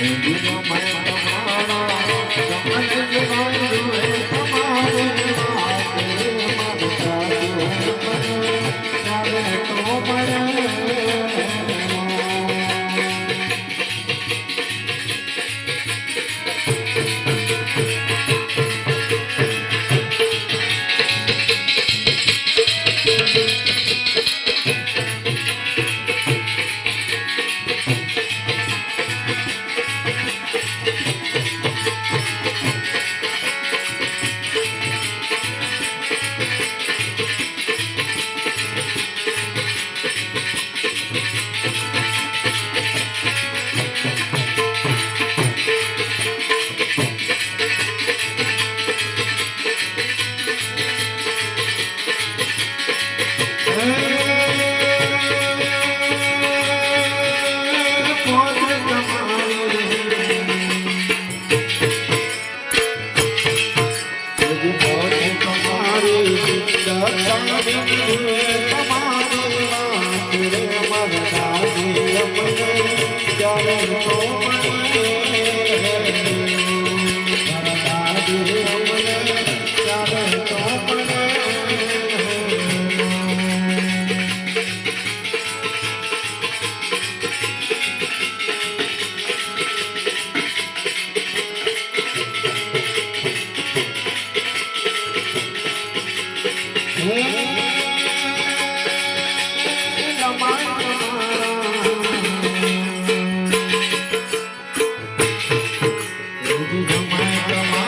Mm-hmm. તમારા Rama.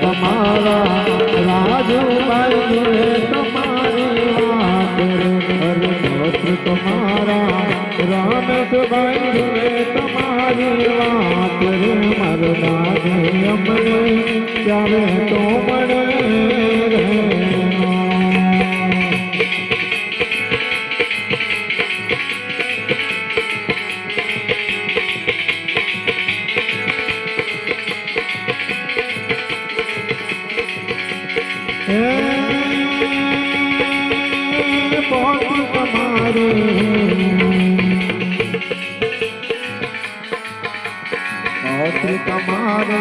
તમારા. રાજુભાઈ તમારી વાત મોત તમારા. રમેશભાઈ તમારી વાત રે મરદા અમને ત્યારે તો તમારે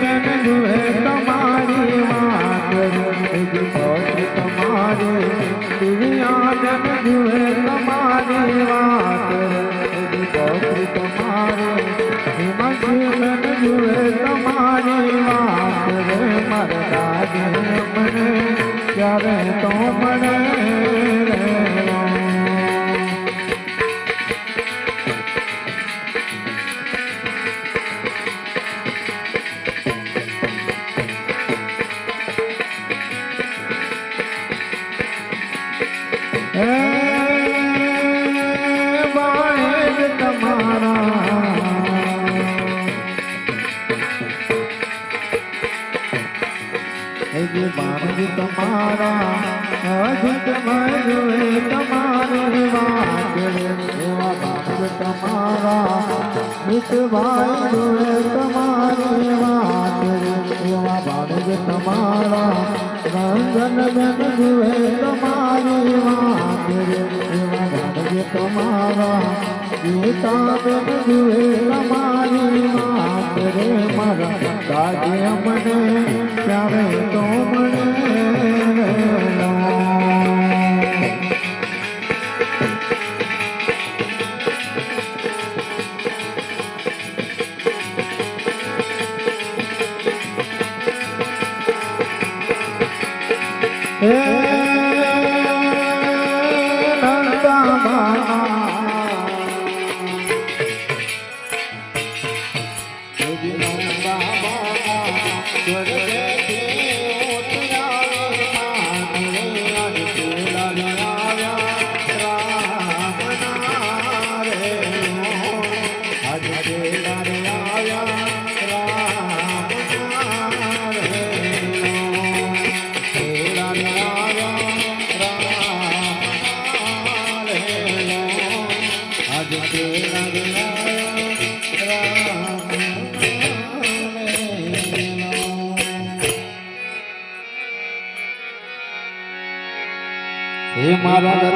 બેન જુએ તમારી વાત તમારે મારા અજીતભાઈ જુએ તમારી વાત તમારા મિતભાઈ જુએ તમારી વાત એવા ભાગ તમારા રંજનબેન જુએ તમારી વાત એવા ભાગ હે महाराज